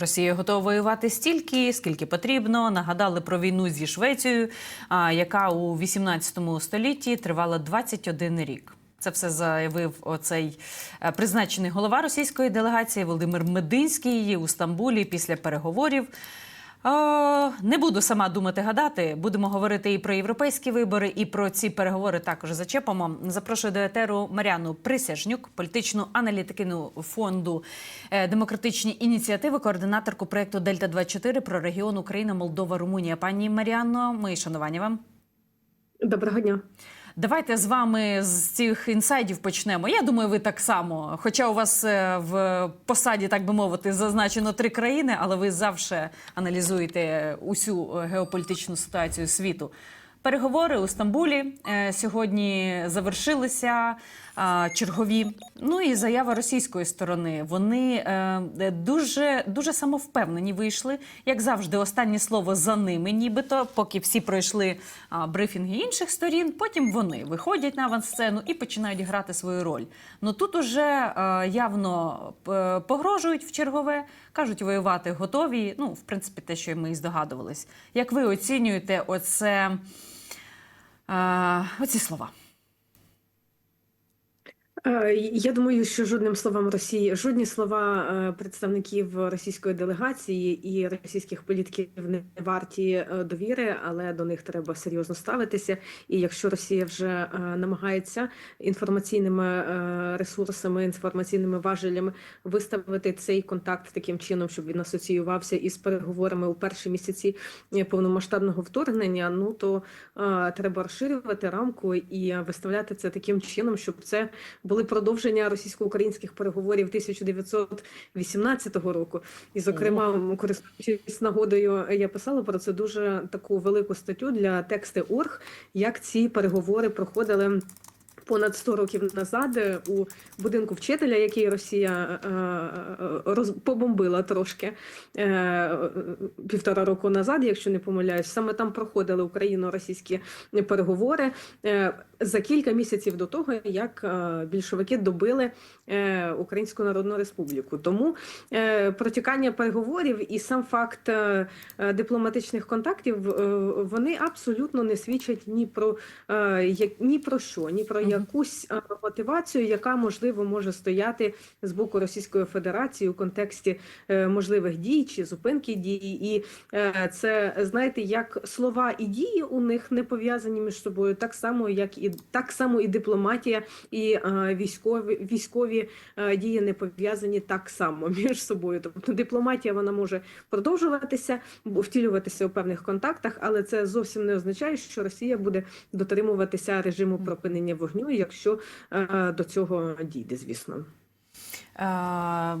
Росія готова воювати стільки, скільки потрібно. Нагадали про війну зі Швецією, яка у 18 столітті тривала 21 рік. Це все заявив оцей е, призначений голова російської делегації Володимир Мединський у Стамбулі після переговорів. Не буду сама думати гадати. Будемо говорити і про європейські вибори, і про ці переговори також зачепимо. Запрошую до етеру Мар'яну Присяжнюк, політичну аналітикину фонду е, демократичні ініціативи, координаторку проєкту Дельта 24 про регіон Україна, Молдова, Румунія. Пані Мар'яно, мої шанування вам. Доброго дня. Давайте з вами з цих інсайдів почнемо. Я думаю, ви так само. Хоча у вас е, в посаді, так би мовити, зазначено три країни, але ви завжди аналізуєте усю е, геополітичну ситуацію світу. Переговори у Стамбулі е, сьогодні завершилися чергові. Ну і заява російської сторони. Вони е, дуже дуже самовпевнені вийшли. Як завжди, останнє слово за ними, нібито, поки всі пройшли брифінги інших сторін. Потім вони виходять на авансцену і починають грати свою роль. Ну тут уже е, явно е, погрожують в чергове, кажуть, воювати готові. Ну, в принципі, те, що ми і здогадувались. Як ви оцінюєте оце? Е, оці слова. Е, Я думаю, що жодним словам Росії, жодні слова е, представників російської делегації і російських політиків не варті е, довіри, але до них треба серйозно ставитися. І якщо Росія вже намагається інформаційними ресурсами, інформаційними важелями виставити цей контакт таким чином, щоб він асоціювався із переговорами у перші місяці повномасштабного вторгнення, ну то треба розширювати рамку і виставляти це таким чином, щоб це були продовження російсько-українських переговорів 1918 року. І, зокрема, користуючись нагодою, я писала про це дуже таку велику статтю для тексти Орг, як ці переговори проходили. Понад 100 років назад е, у будинку вчителя, який Росія е, е, роз, побомбила трошки півтора року назад, якщо не помиляюсь, саме там проходили україно-російські переговори за кілька місяців до того, як більшовики добили Українську Народну Республіку. Тому протікання переговорів і сам факт дипломатичних контактів вони абсолютно не свідчать ні про ні про що, ні про якусь мотивацію, яка можливо може стояти з боку Російської Федерації у контексті е, можливих дій чи зупинки дій. І е, це знаєте, як слова і дії у них не пов'язані між собою, так само, як і так само і дипломатія, і військові військові дії не пов'язані так само між собою. Тобто дипломатія вона може продовжуватися, втілюватися у певних контактах, але це зовсім не означає, що Росія буде дотримуватися режиму припинення вогню, якщо е, до цього дійде, звісно. Е,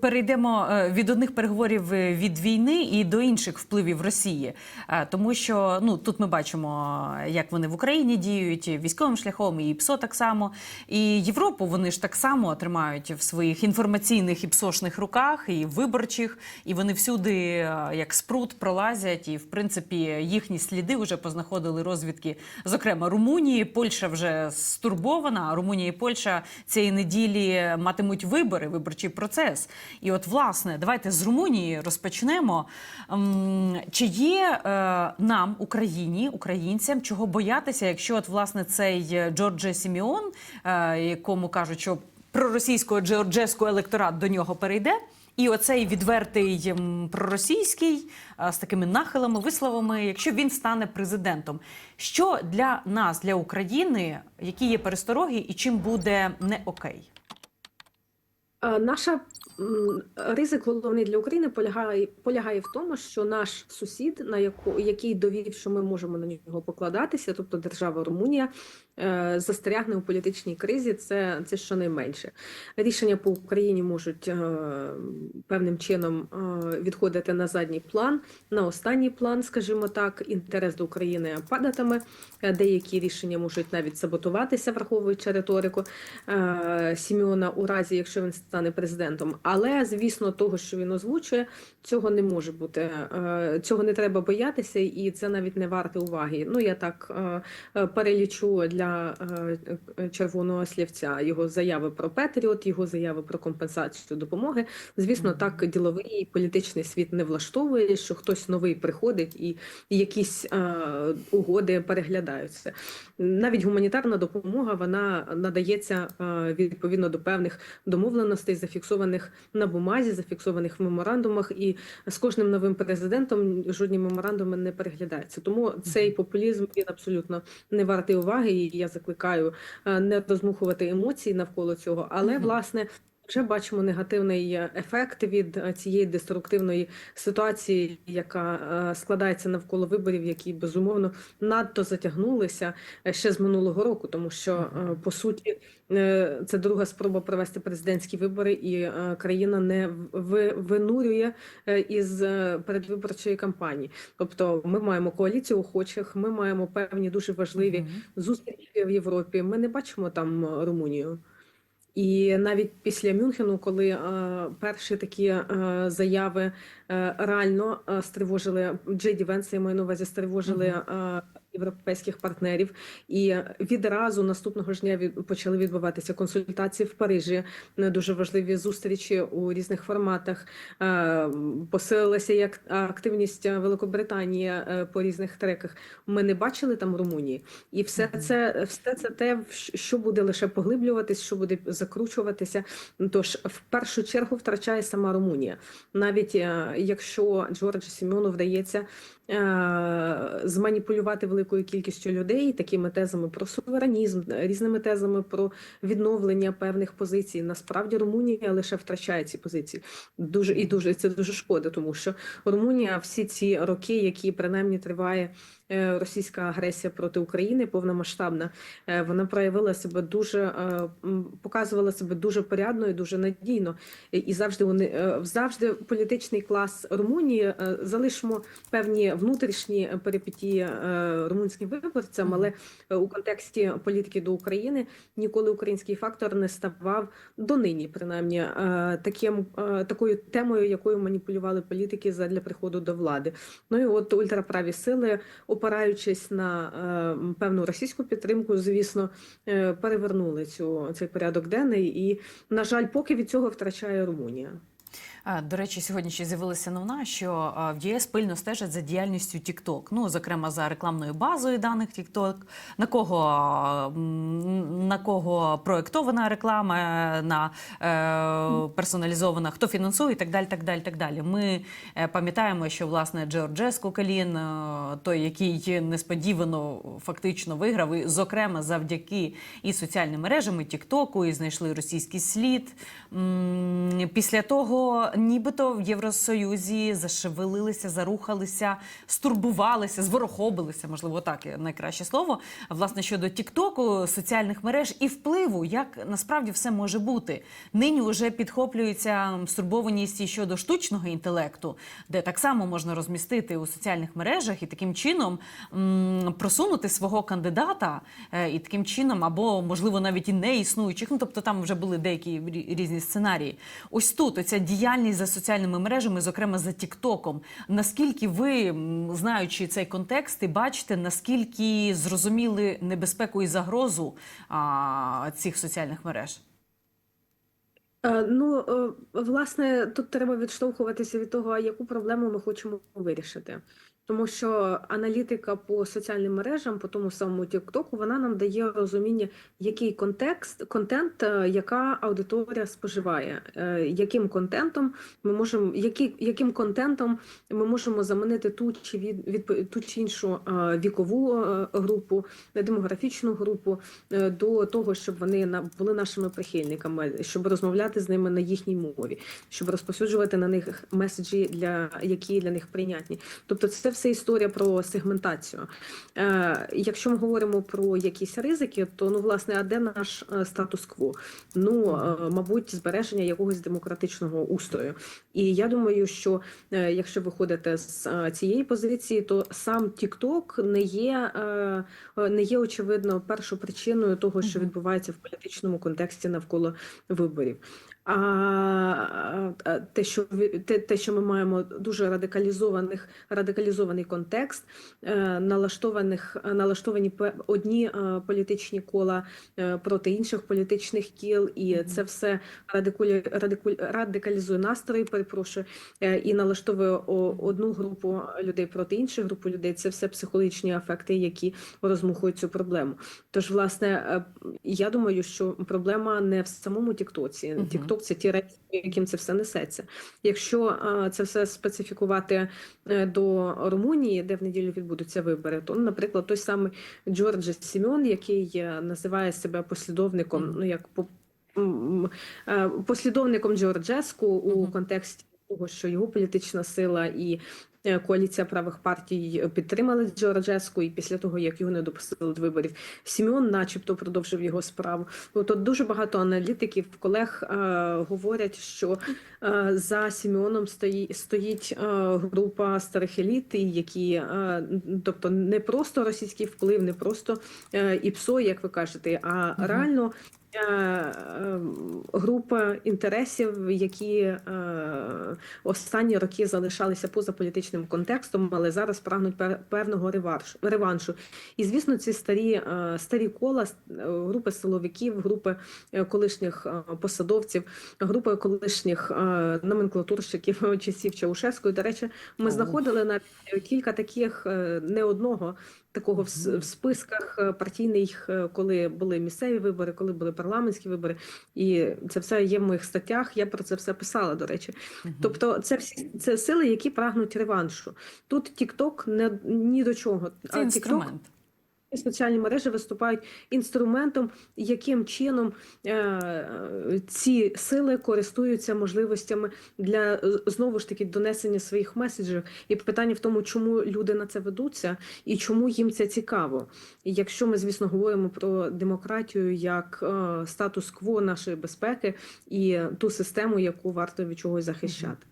Перейдемо е, від одних переговорів е, від війни і до інших впливів Росії, тому що ну тут ми бачимо, як вони в Україні діють військовим шляхом, і ПСО так само. І Європу вони ж так само тримають в своїх інформаційних і псошних руках, і виборчих, і вони всюди, як спрут, пролазять. І в принципі їхні сліди вже познаходили розвідки, зокрема Румунії. Польща вже стурбована. Румунія і Польща цієї неділі матимуть вибори, виборчий процес. І от, власне, давайте з Румунії розпочнемо. Ем, Чи є е, нам, Україні, українцям, чого боятися, якщо от власне цей Джордже Сіміон, е, якому кажуть, що проросійського джорджеського електорат до нього перейде? І оцей відвертий проросійський е, з такими нахилами, висловами, якщо він стане президентом, що для нас, для України, які є перестороги, і чим буде не окей? Е, Наша ризик головний для України полягає полягає в тому, що наш сусід, на яку який довів, що ми можемо на нього покладатися, тобто держава Румунія, застрягне у політичній кризі. Це це щонайменше. Рішення по Україні можуть е, певним чином е, відходити на задній план, на останній план, скажімо так, інтерес до України падатиме. Е, Деякі рішення можуть навіть саботуватися, враховуючи риторику е, Сіміона у разі, якщо він стане президентом. Але звісно, того, що він озвучує, цього не може бути. Е, Цього не треба боятися, і це навіть не варте уваги. Ну я так е, е, перелічу для для е, е, червоного слівця. Його заяви про Петріот, його заяви про компенсацію допомоги. Звісно, так діловий і політичний світ не влаштовує, що хтось новий приходить і, якісь е, угоди переглядаються. Навіть гуманітарна допомога вона надається відповідно до певних домовленостей, зафіксованих на бумазі, зафіксованих в меморандумах, і з кожним новим президентом жодні меморандуми не переглядаються. Тому цей популізм він абсолютно не вартий уваги, і я закликаю е, не розмухувати емоції навколо цього. Але власне вже бачимо негативний е, ефект від е, цієї деструктивної ситуації, яка е, складається навколо виборів, які безумовно надто затягнулися ще з минулого року, тому що по суті це друга спроба провести президентські вибори, і країна не винурює із передвиборчої кампанії. Тобто, ми маємо коаліцію охочих, ми маємо певні дуже важливі зустрічі в Європі. Ми не бачимо там Румунію. І навіть після Мюнхену, коли е, перші такі е, заяви е, реально е, стривожили Джейді Венса, я маю на увазі, стривожили е, європейських партнерів, і відразу наступного ж дня почали відбуватися консультації в Парижі, е, дуже важливі зустрічі у різних форматах. Е, посилилася як активність Великобританії е, по різних треках. Ми не бачили там Румунії. І все це, все це те, що буде лише поглиблюватись, що буде закручуватися. Тож в першу чергу втрачає сама Румунія. Навіть якщо Джорджу Сімеону вдається зманіпулювати великою кількістю людей такими тезами про суверенізм, різними тезами про відновлення певних позицій. Насправді Румунія лише втрачає ці позиції. Дуже і дуже це дуже шкода, тому що Румунія всі ці роки, які принаймні триває російська агресія проти України, повномасштабна, е, вона проявила себе дуже е, показувала себе дуже порядно і дуже надійно. І- завжди вони е, завжди політичний клас Румунії е, залишимо певні внутрішні перипетії е, румунським виборцям, але е, у контексті політики до України ніколи український фактор не ставав донині, принаймні е, таким е, такою темою, якою маніпулювали політики задля приходу до влади. Ну і от ультраправі сили, опираючись на е, певну російську підтримку, звісно, е, перевернули цю цей порядок денний, і на жаль, поки від цього втрачає Румунія. До речі, сьогодні ще з'явилася новина, що в ЄС пильно стежать за діяльністю TikTok, ну зокрема за рекламною базою даних TikTok, на кого на кого проєктована реклама, е, на е, персоналізована, хто фінансує, і так далі. Так далі, так далі. Ми е, пам'ятаємо, що власне Джорджеску Калін, е, той, який несподівано фактично виграв, і, зокрема завдяки і соціальним мережам, і Тіктоку, і знайшли російський слід. Після того, нібито в Євросоюзі зашевелилися, зарухалися, стурбувалися, зворохобилися, можливо, так найкраще слово. Власне щодо Тіктоку, соціальних мереж і впливу, як насправді все може бути. Нині вже підхоплюється стурбованість і щодо штучного інтелекту, де так само можна розмістити у соціальних мережах і таким чином м, просунути свого кандидата, е, і таким чином, або можливо навіть і не існуючих. Ну тобто там вже були деякі різні сценарії. Ось тут оця діяльність за соціальними мережами, зокрема за Тіктоком. Наскільки ви, знаючи цей контекст, і бачите, наскільки зрозуміли небезпеку і загрозу а, цих соціальних мереж? Е, Ну, е, власне, тут треба відштовхуватися від того, яку проблему ми хочемо вирішити. Тому що аналітика по соціальним мережам, по тому самому Тіктоку, вона нам дає розуміння, який контекст, контент, е, яка аудиторія споживає, е, яким контентом ми можемо, які, яким контентом ми можемо замінити ту чи від, від ту чи іншу е, вікову групу, демографічну групу до того, щоб вони були нашими прихильниками, щоб розмовляти з ними на їхній мові, щоб розповсюджувати на них меседжі, для які для них прийнятні. Тобто, це все історія про сегментацію. Е, Якщо ми говоримо про якісь ризики, то ну власне, а де наш е, статус-кво? Ну е, мабуть, збереження якогось демократичного устрою. І я думаю, що е, якщо виходите з цієї позиції, то сам TikTok не є не є очевидно першою причиною того, що відбувається в політичному контексті навколо виборів. А те, що те, те, що ми маємо дуже радикалізованих радикалізований контекст, е, налаштованих налаштовані одні е, політичні кола е, проти інших політичних кіл, і це все радикулі, радикуль, радикалізує настрої, перепрошую, і налаштовує одну групу людей проти іншої групи людей. Це все психологічні афекти, які роздмухують цю проблему. Тож, власне, я думаю, що проблема не в самому Тіктоці. Тікток це ті речі, яким це все несеться. Якщо е, це все специфікувати е, до Румунії, де в неділю відбудуться вибори, то, наприклад, той самий Джордж Сімон, який е, називає себе послідовником, ну як по послідовником Джорджеску у контексті того, що його політична сила і коаліція правих партій підтримали Джорджеску, і після того, як його не допустили до виборів, Сімеон, начебто, продовжив його справу. От дуже багато аналітиків, колег е, говорять, що е, за Сімеоном стоїть стоїть е, група старих еліт, які, е, тобто не просто російський вплив, не просто е, ІПСО, як ви кажете, а Мгм. реально. Е, е, Група інтересів, які е, останні роки залишалися поза політичним контекстом, але зараз прагнуть пе- певного реванш- реваншу. І звісно, ці старі старі кола, групи силовиків, групи колишніх посадовців, групи колишніх номенклатурщиків часів Чаушевської. До речі, ми знаходили на кілька таких не одного. Такого в, в списках е, партійних, е, коли були місцеві вибори, коли були парламентські вибори, і це все є в моїх статтях. Я про це все писала, до речі. Тобто, це всі це сили, які прагнуть реваншу. Тут Тікток не ні до чого. Це інструмент. І соціальні мережі виступають інструментом, яким чином е, ці сили користуються можливостями для е, знову ж таки донесення своїх меседжів. І питання в тому, чому люди на це ведуться і чому їм це цікаво. І якщо ми, звісно, говоримо про демократію як е, статус-кво нашої безпеки і ту систему, яку варто від чогось захищати.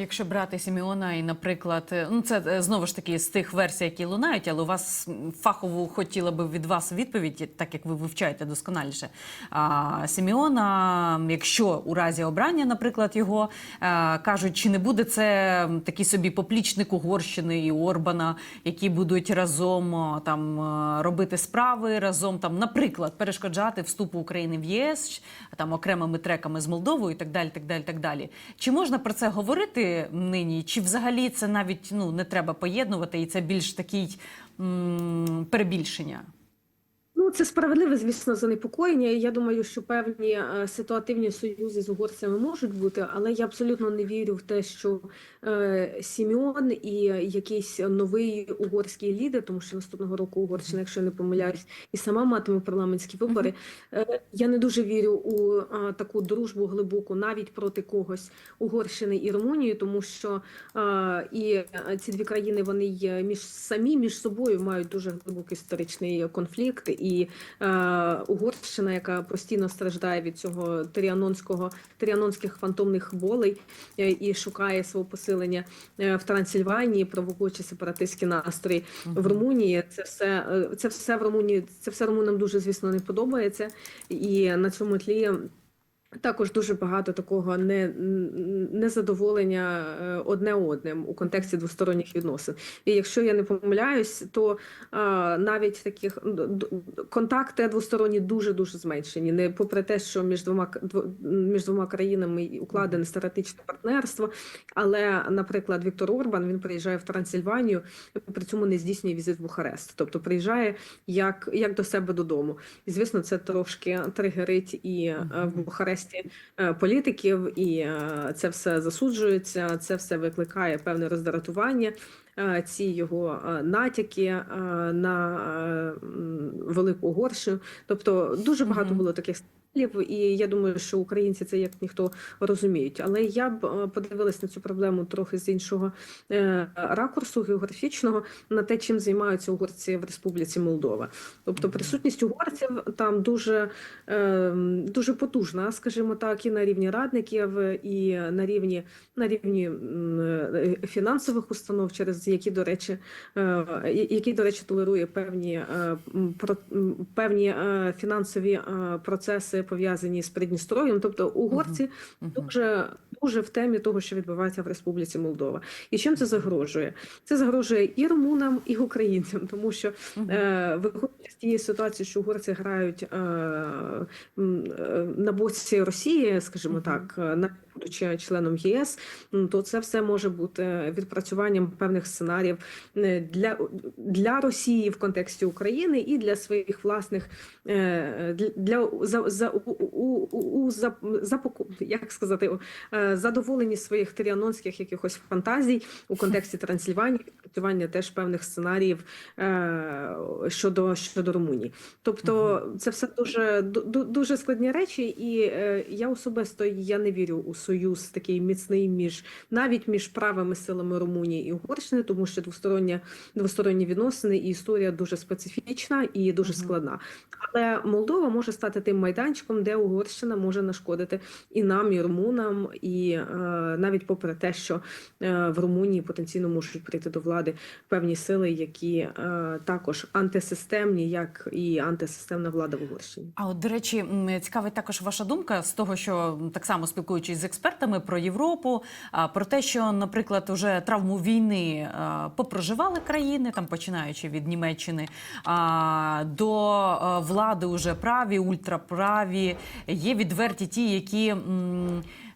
Якщо брати Сімеона і, наприклад, е, ну це е, знову ж таки з тих версій, які лунають, але у вас фахову хотіла би від вас відповідь, так як ви вивчаєте досконаліше. А, Сімеона, якщо у разі обрання, наприклад, його е, кажуть, чи не буде це м, такий собі поплічник Угорщини і Орбана, які будуть разом там робити справи, разом там, наприклад, перешкоджати вступу України в ЄС, там окремими треками з Молдовою і так далі, так далі, так далі. Чи можна про це говорити нині? Чи взагалі це навіть ну не треба поєднувати, і це більш такий м, перебільшення? Ну, це справедливе, звісно, занепокоєння. Я думаю, що певні е, ситуативні союзи з угорцями можуть бути, але я абсолютно не вірю в те, що е, Сімеон і якийсь новий угорський лідер, тому що наступного року Угорщина, якщо я не помиляюсь, і сама матиме парламентські вибори. Е, я не дуже вірю у е, таку дружбу глибоку, навіть проти когось Угорщини і Румунії, тому що е, і е, ці дві країни вони є між самі між собою мають дуже глибокий історичний конфлікт. І е, Угорщина, яка постійно страждає від цього тиріанонського тиріанонських фантомних болей е, і шукає свого посилення е, в Трансильванії, провокуючи сепаратистські настрої в Румунії. Це все е, це все в Румунії. Це все румунам дуже звісно не подобається, і на цьому тлі. Також дуже багато такого не, незадоволення е, одне одним у контексті двосторонніх відносин. І якщо я не помиляюсь, то а, навіть таких контакти двосторонні дуже дуже зменшені. Не попри те, що між двома між двома країнами укладене стратегічне партнерство. Але, наприклад, Віктор Орбан він приїжджає в Трансильванію, при цьому не здійснює візит в Бухарест, тобто приїжджає як, як до себе додому. І звісно, це трошки тригерить і е, в Бухаресті е, політиків, і е, це все засуджується, це все викликає певне роздратування. е, Ці його натяки на велику горшу. Тобто дуже багато було таких слів, і я думаю, що українці це як ніхто розуміють. Але я б е, подивилась на цю проблему трохи з іншого е, ракурсу географічного на те, чим займаються угорці в Республіці Молдова. Тобто присутність угорців там дуже, е, дуже потужна, скажімо так, і на рівні радників, і на рівні на рівні е, фінансових установ, через які, до речі, які, до речі, толерує певні, певні фінансові процеси пов'язані з Придністров'ям. Тобто угорці Мгм. дуже дуже в темі того, що відбувається в Республіці Молдова. І чим це загрожує? Це загрожує і румунам, і українцям, тому що Мгм. е, виходячи з тієї ситуації, що угорці грають е, е, на боці Росії, скажімо Мгм. так, е, будучи членом ЄС, то це все може бути відпрацюванням певних сценаріїв е, для, для Росії в контексті України і для своїх власних е, для, за, за, у, у, у, у, за, як сказати, е, задоволені своїх тріанонських якихось фантазій у контексті Трансильванії, відпрацювання теж певних сценаріїв щодо, щодо Румунії. Тобто це все дуже, дуже складні речі, і я особисто я не вірю у союз такий міцний між навіть між правими силами Румунії і Угорщини, тому що двостороння двосторонні відносини і історія дуже специфічна і дуже складна. Але Молдова може стати тим майданчиком, де Угорщина може нашкодити і нам, і румунам, і е, навіть попри те, що е, в Румунії потенційно можуть прийти до влади певні сили, які е, також антисистемні, як і антисистемна влада в Угорщині. А от, до речі, цікавить також ваша думка з того, що так само спілкуючись з експертами про Європу, про те, що, наприклад, уже травму війни попроживали країни, там починаючи від Німеччини, до влади уже праві, ультраправі, є відверті ті, які.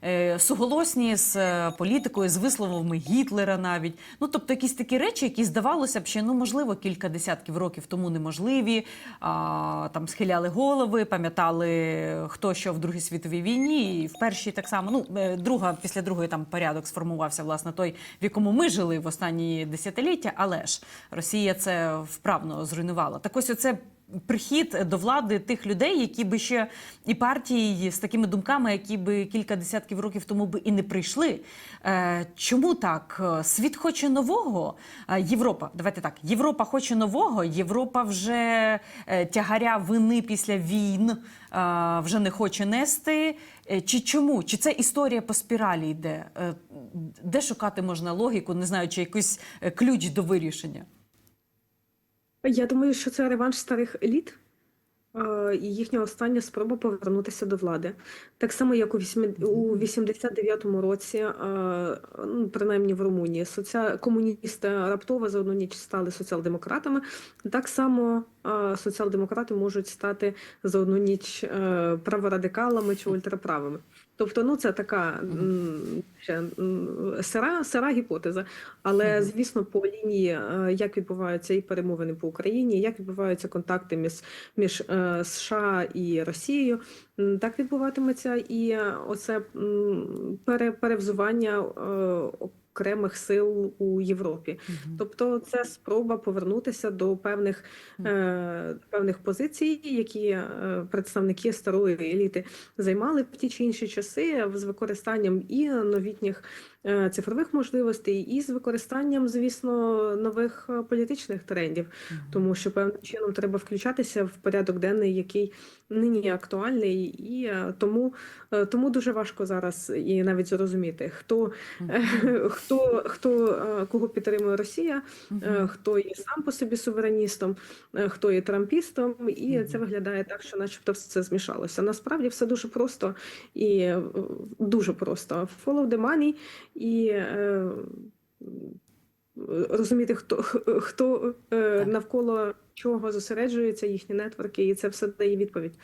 Е, Суголосні з е, політикою, з висловами Гітлера навіть. Ну тобто якісь такі речі, які здавалося б, ще ну можливо кілька десятків років тому неможливі. А, там схиляли голови, пам'ятали хто що в Другій світовій війні, і в першій так само. Ну е, друга після другої там порядок сформувався власне той, в якому ми жили в останні десятиліття. Але ж Росія це вправно зруйнувала. Так ось оце прихід до влади тих людей, які би ще і партії з такими думками, які би кілька десятків років тому би і не прийшли. Е, чому так? Е, Світ хоче нового. Е, Європа, давайте так. Європа хоче нового. Європа вже тягаря вини після війн вже не хоче нести. Чи чому? Чи це історія по спіралі йде? Де шукати можна логіку, не знаю, чи якийсь ключ до вирішення? Я думаю, що це реванш старих еліт е, і їхня остання спроба повернутися до влади. Так само, як у вісьмі- у 89-му році, е, ну, принаймні в Румунії, комуністи раптово за одну ніч стали соціал-демократами. Так само е, соціал-демократи можуть стати за одну ніч праворадикалами чи ультраправими. Тобто, ну це така ще, сира, сира гіпотеза. Але звісно, по лінії, е, як відбуваються і перемовини по Україні, як відбуваються контакти між, між е, США і Росією, так відбуватиметься. І е, оце пере, перевзування окремих сил у Європі. Тобто, це спроба повернутися до певних, е, певних позицій, які е, представники старої еліти займали в ті чи інші часи з використанням і новітніх цифрових можливостей, і з використанням, звісно, нових е, політичних трендів, тому що певним чином треба включатися в порядок денний, який нині актуальний, і е, тому, е, тому дуже важко зараз і навіть зрозуміти, хто, е, хто, хто е, кого підтримує Росія, е, хто є сам по собі сувереністом, е, хто є трампістом, і це виглядає так, що, начебто, все змішалося. Насправді все дуже просто і е, дуже просто. Follow the money і е, розуміти, хто, хто е, навколо чого зосереджуються їхні нетворки, і це все дає відповідь.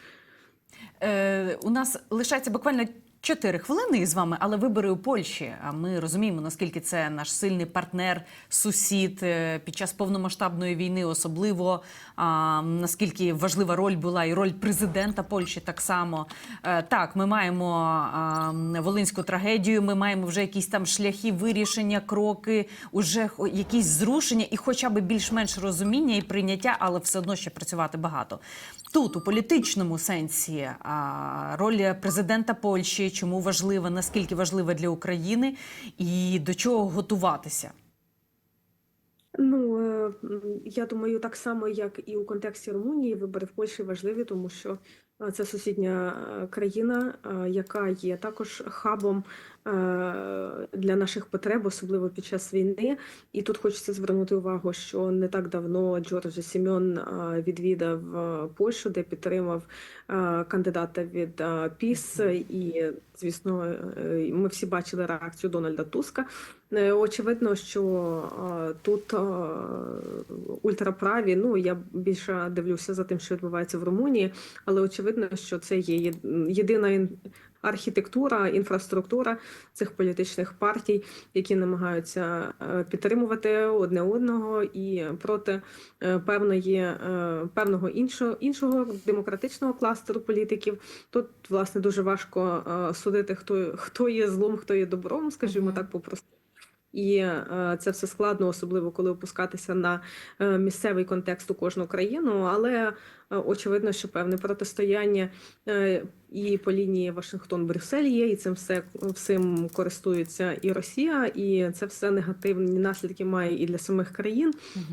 Е, у нас лишається буквально 4 хвилини із вами, але вибори у Польщі. А ми розуміємо, наскільки це наш сильний партнер, сусід е, під час повномасштабної війни, особливо а, наскільки важлива роль була і роль президента Польщі так само. Е, так, ми маємо а, волинську трагедію, ми маємо вже якісь там шляхи вирішення, кроки, уже якісь зрушення і хоча б більш-менш розуміння і прийняття, але все одно ще працювати багато. Тут у політичному сенсі а, роль президента Польщі, чому важлива, наскільки важлива для України, і до чого готуватися. Ну, е, я думаю, так само, як і у контексті Румунії, вибори в Польщі важливі, тому що Е, Це сусідня е, країна, яка є також хабом для наших потреб, особливо під час війни. І тут хочеться звернути увагу, що не так давно Джорджо Сімьон е, відвідав е, Польщу, де підтримав е, кандидата від е, ПІС. І, звісно, е, ми всі бачили реакцію Дональда Туска. Е, Очевидно, що е, тут е, ультраправі, ну я більше дивлюся за тим, що відбувається в Румунії, але очевидно, що це є єдина архітектура, інфраструктура цих політичних партій, які намагаються е, підтримувати одне одного і проти е, певної е, певного іншого іншого демократичного кластеру політиків. Тут власне дуже важко судити, хто хто є злом, хто є добром, скажімо так, попросту. І це все складно, особливо коли опускатися на місцевий контекст у кожну країну. Але очевидно, що певне протистояння е, і по лінії Вашингтон-Брюссель є, і цим все всім користується і Росія, і це все негативні наслідки має і для самих країн.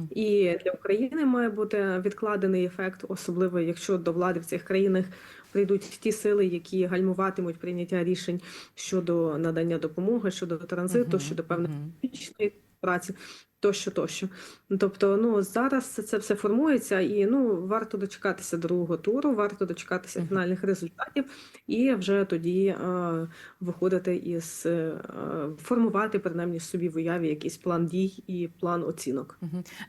І для України має бути відкладений ефект, особливо якщо до влади в цих країнах прийдуть ті сили, які гальмуватимуть прийняття рішень щодо надання допомоги, щодо транзиту, Мгм. щодо Мгм. політичної праці. Тощо, тощо. Тобто, ну зараз це, все формується, і ну варто дочекатися другого туру, варто дочекатися фінальних результатів, і вже тоді е, виходити із е, формувати принаймні собі в уяві якийсь план дій і план оцінок.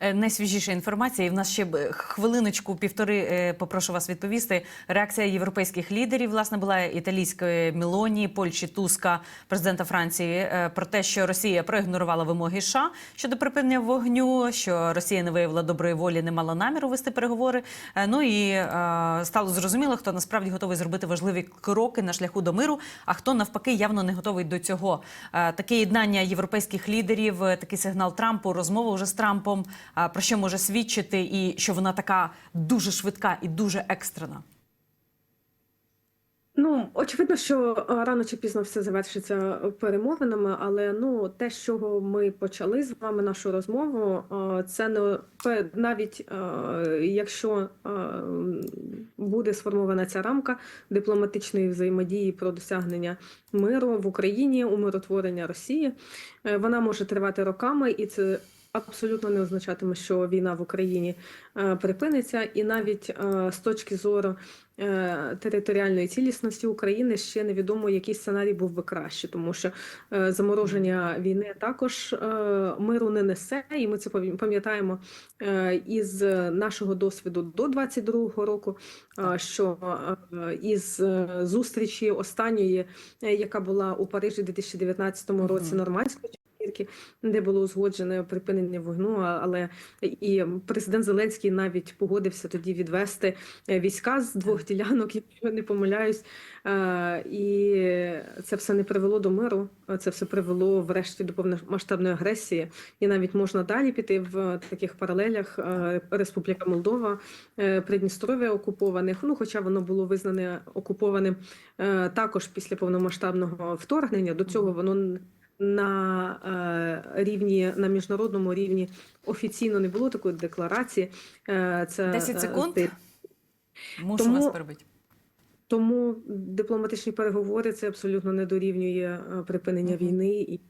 Е, Найсвіжіша інформація, і в нас ще е, хвилиночку, півтори е, попрошу вас відповісти. Реакція європейських лідерів власне була італійської Мілоні, Польщі Туска, президента Франції е, про те, що Росія проігнорувала вимоги США щодо припинення вогню, що Росія не виявила доброї волі, не мала наміру вести переговори. Е, Ну і е, стало зрозуміло, хто насправді готовий зробити важливі кроки на шляху до миру, а хто навпаки явно не готовий до цього. Е, Таке єднання європейських лідерів, е, такий сигнал Трампу, розмова вже з Трампом. е, Про що може свідчити, і що вона така дуже швидка і дуже екстрена. Ну, очевидно, що е, рано чи пізно все завершиться перемовинами, але ну те, з чого ми почали з вами нашу розмову, е, це не навіть е, якщо е, буде сформована ця рамка дипломатичної взаємодії про досягнення миру в Україні, умиротворення Росії, е, вона може тривати роками, і це абсолютно не означатиме, що війна в Україні е, припиниться, і навіть е, з точки зору е, територіальної цілісності України ще невідомо, який сценарій був би краще, тому що замороження війни також миру не несе, і ми це пам'ятаємо із нашого досвіду до 22-го року, що із зустрічі останньої, яка була у Парижі у 2019 році, нормандської четвірки, де було узгоджене припинення вогню, але і президент Зеленський навіть погодився тоді відвести е, війська з двох ділянок, якщо не помиляюсь. Е, І це все не привело до миру, це все привело врешті до повномасштабної агресії. І навіть можна далі піти в таких паралелях. Е, Республіка Молдова, е, Придністров'я окупованих. Ну, хоча воно було визнане окупованим е, також після повномасштабного вторгнення. До цього воно на е, рівні на міжнародному рівні офіційно не було такої декларації. Е, Це 10 е, секунд. ти- Мушу Тому- вас перебити. Тому дипломатичні переговори це абсолютно не дорівнює припинення Мгм. війни і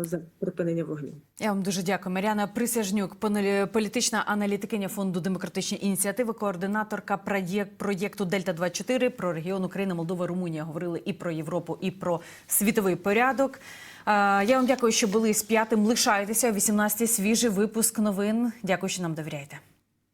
за припинення вогню. Я вам дуже дякую. Мар'яна Присяжнюк, політична аналітикиня фонду демократичні ініціативи, координаторка проєкту Дельта 24 про регіон України, Молдова, Румунія. Говорили і про Європу, і про світовий порядок. Е, Я вам дякую, що були з п'ятим. Лишайтеся о 18 свіжий випуск новин. Дякую, що нам довіряєте.